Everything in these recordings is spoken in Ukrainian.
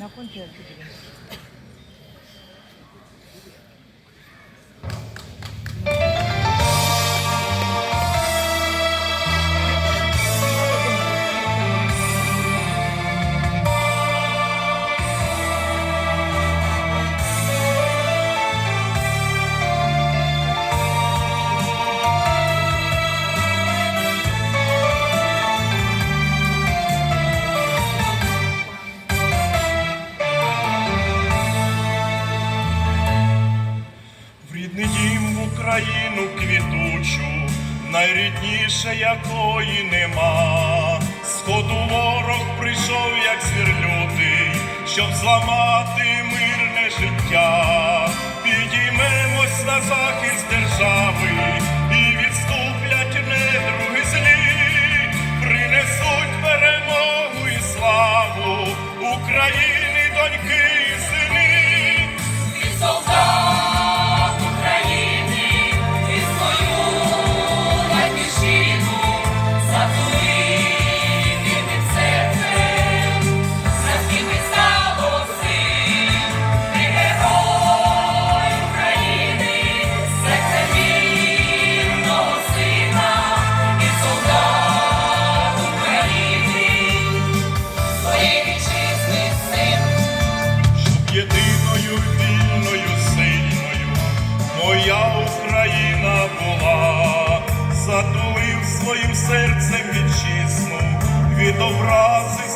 नको квітучу, найрідніше якої нема, сходу ворог прийшов, як звір лютий, щоб зламати мирне життя, підіймемось на захист держави і відступлять недруги злі, принесуть перемогу і славу України, доньки і сини. затулив своїм серцем вітчизну від образи.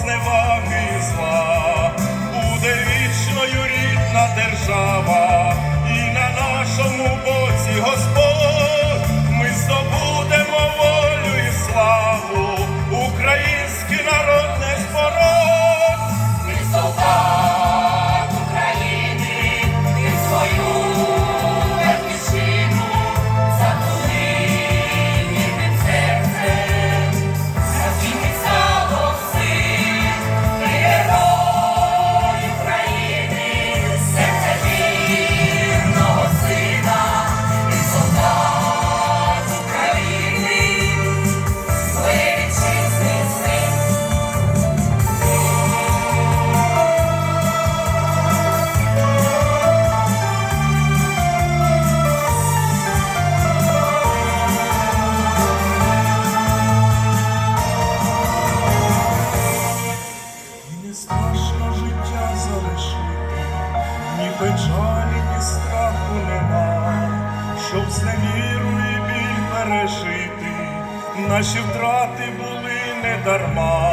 щоб зневірний біль пережити, наші втрати були не дарма.